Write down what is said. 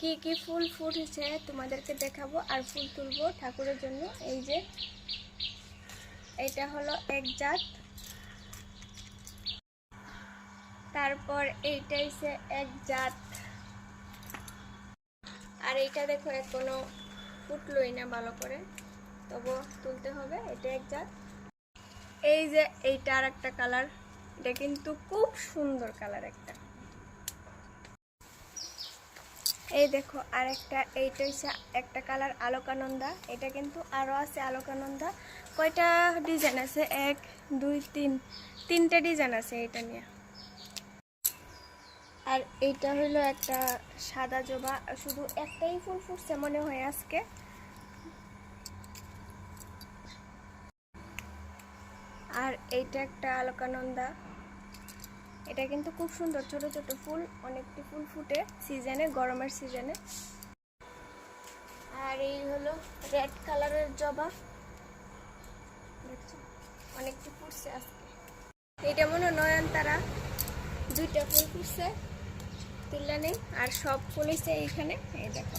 কি কি ফুল ফুটেছে তোমাদেরকে দেখাবো আর ফুল তুলবো ঠাকুরের জন্য। এই যে, এটা হলো এক জাত। তারপর এইটাই হচ্ছে এক জাত। আর এইটা দেখো এখনও ফুটলোই না ভালো করে। তবু তুলতে হবে, এটা এক জাত। এই যে এইটা আর একটা কালার, এটা কিন্তু খুব সুন্দর কালার একটা। এই দেখো আর একটা এইটা হচ্ছে একটা কালার আলোকানন্দা। এটা কিন্তু আরও আছে আলোকানন্দা। কয়টা ডিজাইন আছে? এক, দুই, তিন। তিনটা ডিজাইন আছে এটা নিয়ে। আর এইটা হলো একটা সাদা জবা। শুধু একটাই ফুল ফুটছে মনে হয় আজকে। আর এইটা একটা আলোকানন্দা। এটা কিন্তু খুব সুন্দর, ছোট ছোট ফুল, অনেকটি ফুল ফুটে সিজনে, গরমের সিজনে। আর এই হলো রেড কালারের জবা। দেখছ? অনেকটি ফুটছে আজকে। এটা মনে নয়নতারা। দুইটা ফুল ফুটছে। তুললে নেই। আর সব ফুল হচ্ছে এইখানে। এই দেখো।